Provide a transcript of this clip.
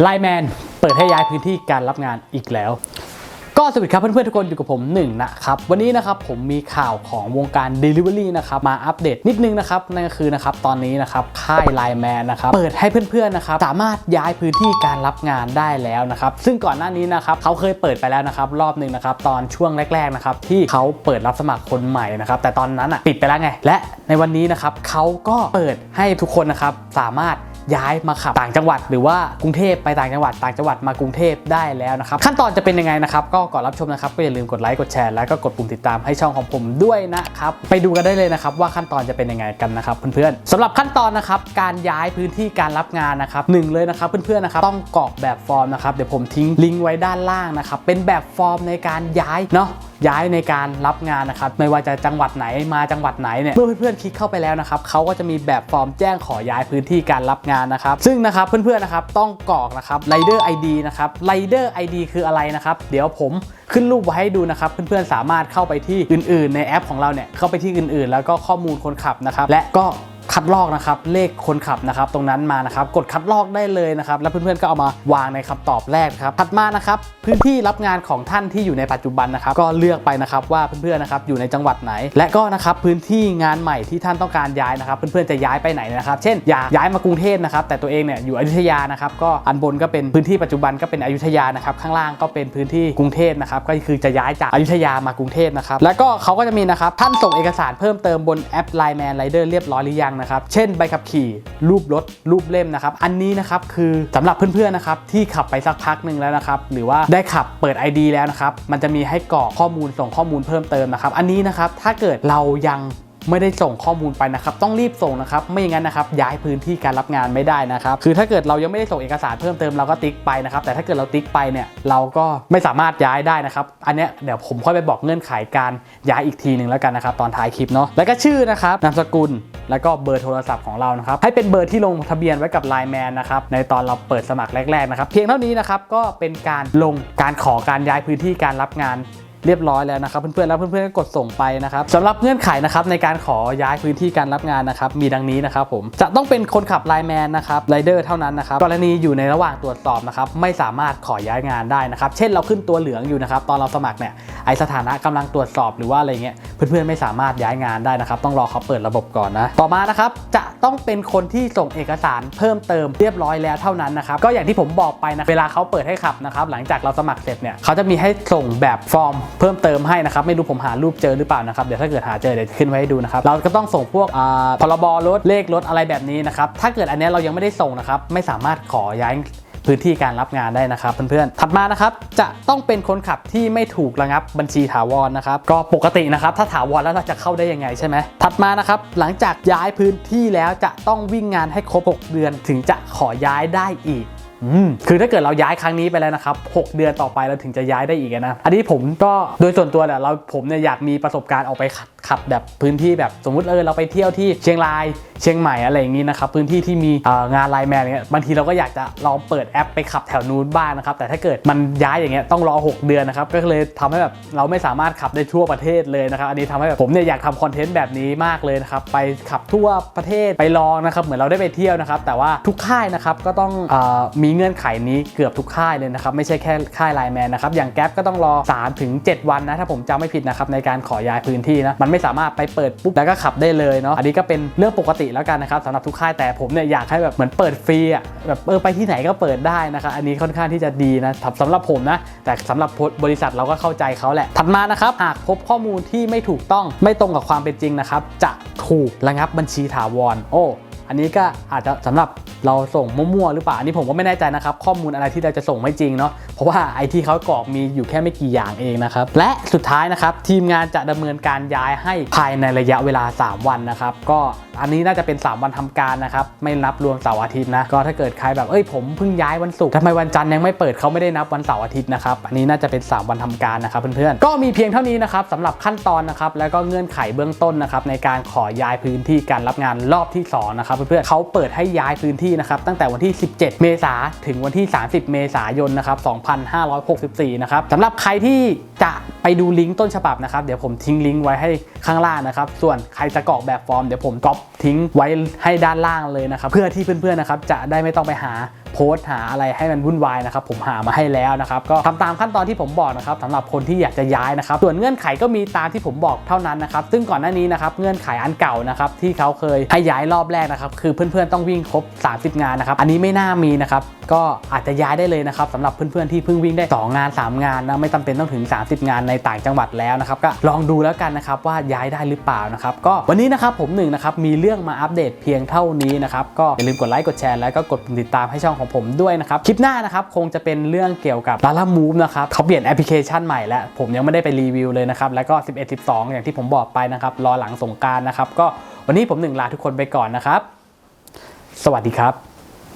ไลแมนเปิดให้ย้ายพื้นที่การรับงานอีกแล้ว ก็สวัสดีครับเพื่อนๆทุกคนอยู่กับผมหนึ่งนะครับวันนี้นะครับผมมีข่าวของวงการ Delivery นะครับมาอัปเดตนิดนึงนะครับนั่นก็คือนะครับตอนนี้นะครับค่ายไลแมนนะครับเปิดให้เพื่อนๆนะครับสามารถย้ายพื้นที่การรับงานได้แล้วนะครับซึ่งก่อนหน้านี้นะครับเขาเคยเปิดไปแล้วนะครับรอบหนึ่งนะครับตอนช่วงแรกๆนะครับที่เขาเปิดรับสมัครคนใหม่นะครับแต่ตอนนั้นอะปิดไปแล้วไง และในวันนี้นะครับเขาก็เปิดให้ทุกคนนะครับสามารถ ย้ายมาขับต่างจังหวัด หรือว่ากรุงเทพไปต่างจังหวัด ต่างจังหวัดมากรุงเทพได้แล้วนะครับ ขั้นตอนจะเป็นยังไงนะครับก็ก่อนรับชมนะครับก็อย่าลืมกดไลค์กดแชร์แล้วก็กดปุ่มติดตามให้ช่องของผมด้วยนะครับไปดูกันได้เลยนะครับว่าขั้นตอนจะเป็นยังไงกันนะครับเพื่อนๆสำหรับขั้นตอนนะครับการย้ายพื้นที่การรับงานนะครับหนึ่งเลยนะครับเพื่อนๆนะครับต้องกรอกแบบฟอร์มนะครับเดี๋ยวผมทิ้งลิงก์ไว้ด้านล่างนะครับเป็นแบบฟอร์มในการย้ายเนาะ ย้ายในการรับงานนะครับไม่ว่าจะจังหวัดไหนมาจังหวัดไหนเนี่ยเมื่อเพื่อนๆคลิกเข้าไปแล้วนะครับเขาก็จะมีแบบฟอร์มแจ้งขอย้ายพื้นที่การรับงานนะครับ ซึ่งนะครับเพื่อนๆนะครับต้องกรอกนะครับ Rider ID นะครับ Rider ID คืออะไรนะครับ เดี๋ยวผมขึ้นรูปไว้ให้ดูนะครับ เพื่อนๆสามารถเข้าไปที่อื่น ๆ ในแอปของเราเนี่ยเข้าไปที่อื่น ๆ แล้วก็ข้อมูลคนขับนะครับและก็ คัดลอกนะครับเลขคนขับนะครับตรงนั้นมานะครับกดคัดลอกได้เลยนะครับแล้วเพื่อนๆก็เอามาวางในคำตอบแรกครับถัดมานะครับพื้นที่รับงานของท่านที่อยู่ในปัจจุบันนะครับก็เลือกไปนะครับว่าเพื่อนๆนะครับอยู่ในจังหวัดไหน และก็นะครับพื้นที่งานใหม่ที่ท่านต้องการย้ายนะครับ เพื่อนๆจะย้ายไปไหนนะครับ เช่นอยากย้ายมากรุงเทพนะครับแต่ตัวเองเนี่ยอยู่อยุธยานะครับก็อันบนก็เป็นพื้นที่ปัจจุบันก็เป็นอยุธยานะครับข้างล่างก็เป็นพื้นที่กรุงเทพนะครับก็คือจะย้ายจากอยุธยามากรุงเทพนะครับแล้วก็เขาก็จะมีนะครับท่านส่งเอกสารเพิ่มเติมบนแอป Line Man Rider เรียบร้อยหรือยังนะครับ เช่นใบขับขี่ รูปรถ รูปเล่มนะครับ อันนี้นะครับคือสำหรับเพื่อนๆนะครับที่ขับไปสักพักหนึ่งแล้วนะครับ หรือว่าได้ขับเปิด ID แล้วนะครับ มันจะมีให้กรอกข้อมูลส่งข้อมูลเพิ่มเติมนะครับ อันนี้นะครับถ้าเกิดเรายังไม่ได้ส่งข้อมูลไปนะครับ ต้องรีบส่งนะครับ ไม่อย่างนั้นนะครับ ย้ายพื้นที่การรับงานไม่ได้นะครับ คือถ้าเกิดเรายังไม่ได้ส่งเอกสารเพิ่มเติมเราก็ติ๊กไปนะครับ แต่ถ้าเกิดเราติ๊กไปเนี่ย เราก็ไม่สามารถย้ายได้นะครับ อันเนี้ยเดี๋ยวผมค่อยไปบอกเงื่อนไขการย้ายอีกทีหนึ่งแล้วกันนะครับ ตอนท้ายคลิปเนาะ แล้วก็ชื่อนะครับ นามสกุล แล้วก็เบอร์โทรศัพท์ของเรานะครับให้เป็นเบอร์ที่ลงทะเบียนไว้กับ Line Man นะครับในตอนเราเปิดสมัครแรกๆนะครับเพียงเท่านี้นะครับก็เป็นการลงการขอการย้ายพื้นที่การรับงาน เรียบร้อยแล้วนะครับ เพื่อนๆแล้วเพื่อนๆก็กดส่งไปนะครับสำหรับเงื่อนไขนะครับในการขอย้ายพื้นที่การรับงานนะครับมีดังนี้นะครับผมจะต้องเป็นคนขับไลน์แมนนะครับไรเดอร์เท่านั้นนะครับกรณีอยู่ในระหว่างตรวจสอบนะครับไม่สามารถขอย้ายงานได้นะครับเช่นเราขึ้นตัวเหลืองอยู่นะครับตอนเราสมัครเนี่ยไอสถานะกำลังตรวจสอบหรือว่าอะไรเงี้ยเพื่อนๆไม่สามารถย้ายงานได้นะครับต้องรอเขาเปิดระบบก่อนนะต่อมานะครับจะต้องเป็นคนที่ส่งเอกสารเพิ่มเติมเรียบร้อยแล้วเท่านั้นนะครับก็อย่างที่ผมบอกไปนะเวลาเขาเปิดให้ขับนะครับหลังจากเราสมัครเสร็จเนี่ยเขาจะมีให้ส่งแบบฟอร์มเพิ่มเติมให้นะครับไม่รู้ผมหารูปเจอหรือเปล่านะครับเดี๋ยวถ้าเกิดหาเจอเดี๋ยวขึ้นไว้ให้ดูนะครับเราก็ต้องส่งพวกอ่าพรบรถเลขรถอะไรแบบนี้นะครับถ้าเกิดอันนี้เรายังไม่ได้ส่งนะครับไม่สามารถขอย้ายพื้นที่การรับงานได้นะครับเพื่อนๆ ถัดมานะครับจะต้องเป็นคนขับที่ไม่ถูกระงับบัญชีถาวรนะครับก็ปกตินะครับถ้าถาวรแล้วเราจะเข้าได้ยังไงใช่ไหมถัดมานะครับหลังจากย้ายพื้นที่แล้วจะต้องวิ่งงานให้ครบ 6 เดือน ถึงจะขอย้ายได้อีก คือถ้าเกิดเราย้ายครั้งนี้ไปแล้วนะครับ 6 เดือนต่อไปเราถึงจะย้ายได้อีกนะ อันนี้ผมก็โดยส่วนตัวแหละเราผมเนี่ยอยากมีประสบการณ์ออกไป ขับแบบพื้นที่แบบสมมุติเออเราไปเที่ยวที่เชียงราย เชียงใหม่อะไรอย่างนี้นะครับพื้นที่ที่มีงานไลน์แมนเนี่ยบางทีเราก็อยากจะลองเปิดแอปไปขับแถวนู้นบ้างนะครับแต่ถ้าเกิดมันย้ายอย่างเงี้ยต้องรอ 6 เดือนนะครับก็เลยทำให้แบบเราไม่สามารถขับได้ทั่วประเทศเลยนะครับอันนี้ทำให้แบบผมเนี่ยอยากทำคอนเทนต์แบบนี้มากเลยนะครับไปขับทั่วประเทศไปลองนะครับเหมือนเราได้ไปเที่ยวนะครับแต่ว่าทุกค่ายนะครับก็ต้องออมีเงื่อนไขนี้เกือบทุกค่ายเลยนะครับไม่ใช่แค่ค่ายไลน์แมนนะครับอย่างแก๊ปก็ต้องรอ3ถึง7วันนะถ้าผมจำไม่ผิดนะครับในการขอย้ายพื้นที่นะมันไม่สามารถไปเปิดปุ๊บแล้วก็ขับได้เลยเนาะอันนี้ก็เป็นเรื่องปกติแล้วกันนะครับสำหรับทุกค่ายแต่ผมเนี่ยอยากให้แบบเหมือนเปิดฟรีอะแบบเออไปที่ไหนก็เปิดได้นะครับอันนี้ค่อนข้างที่จะดีนะสำหรับผมนะ แต่สำหรับบริษัทเราก็เข้าใจเขาแหละถัดมานะครับหากพบข้อมูลที่ไม่ถูกต้องไม่ตรงกับความเป็นจริงนะครับจะถูกระงับบัญชีถาวรโอ้ อันนี้ก็อาจจะสำหรับเราส่งมั่วๆหรือเปล่าอันนี้ผมก็ไม่แน่ใจนะครับ ข้อมูลอะไรที่เราจะส่งไม่จริงเนาะเพราะว่าไอที่เขากรอกมีอยู่แค่ไม่กี่อย่างเองนะครับ และสุดท้ายนะครับ ทีมงานจะดำเนินการย้ายให้ภายในระยะเวลา 3 วันนะครับ ก็อันนี้น่าจะเป็น 3 วันทำการนะครับ ไม่นับรวมเสาร์อาทิตย์นะก็ถ้าเกิดใครแบบเอ้ยผมเพิ่งย้ายวันศุกร์ทำไมวันจันทร์ยังไม่เปิดเขาไม่ได้นับวันเสาร์อาทิตย์นะครับอันนี้น่าจะเป็น 3 วันทำการนะครับเพื่อนๆก็มีเพียงเท่านี้นะครับสำหรับขั้นตอนนะครับแล้วก็เงื่อนไขเบื้องต้นนะครับในการขอย้ายพื้นที่การรับงานรอบที่สองนะครับเพื่อนๆเขาเปิดให้ย้ายพื้นที่นะครับตั้งแต่วันที่ 17 เมษาถึงวันที่ 30 เมษายนนะครับ 2564 นะครับสำหรับใครที่จะไปดูลิงก์ต้นฉบับนะครับ เดี๋ยวผมทิ้งลิงก์ไว้ให้ข้างล่างนะครับ ส่วนใครจะกรอกแบบฟอร์มเดี๋ยวผมก๊อปทิ้งไว้ให้ด้านล่างเลยนะครับ เพื่อที่เพื่อนๆนะครับจะได้ไม่ต้องไปหา โพสต์หาอะไรให้มันวุ่นวายนะครับผมหามาให้แล้วนะครับก็ทำตามขั้นตอนที่ผมบอกนะครับสำหรับคนที่อยากจะย้ายนะครับส่วนเงื่อนไขก็มีตามที่ผมบอกเท่านั้นนะครับซึ่งก่อนหน้านี้นะครับเงื่อนไขอันเก่านะครับที่เขาเคยให้ย้ายรอบแรกนะครับคือเพื่อนๆต้องวิ่งครบ 30 งานนะครับอันนี้ไม่น่ามีนะครับก็อาจจะย้ายได้เลยนะครับสำหรับเพื่อนๆที่เพิ่งวิ่งได้ 2 งาน 3 งานนะไม่จำเป็นต้องถึง 30 งานในต่างจังหวัดแล้วนะครับก็ลองดูแล้วกันนะครับว่าย้ายได้หรือเปล่านะครับก็วันนี้นะครับผมหนึ่งนะครับมีเรื่องมาอัปเดตเพียงเท่านี้นะครับก็อย่าลืมกดไลค์กดแชร์แล้วก็กดติดตามให้ช่องของผมด้วยนะครับ คลิปหน้านะครับคงจะเป็นเรื่องเกี่ยวกับ Lala Move นะครับเขาเปลี่ยนแอปพลิเคชันใหม่แล้ว ผมยังไม่ได้ไปรีวิวเลยนะครับ แล้วก็ 11 12 อย่างที่ผมบอกไปนะครับ รอหลังสงการนะครับ ก็วันนี้ผมหนึ่งลาทุกคนไปก่อนนะครับ สวัสดีครับ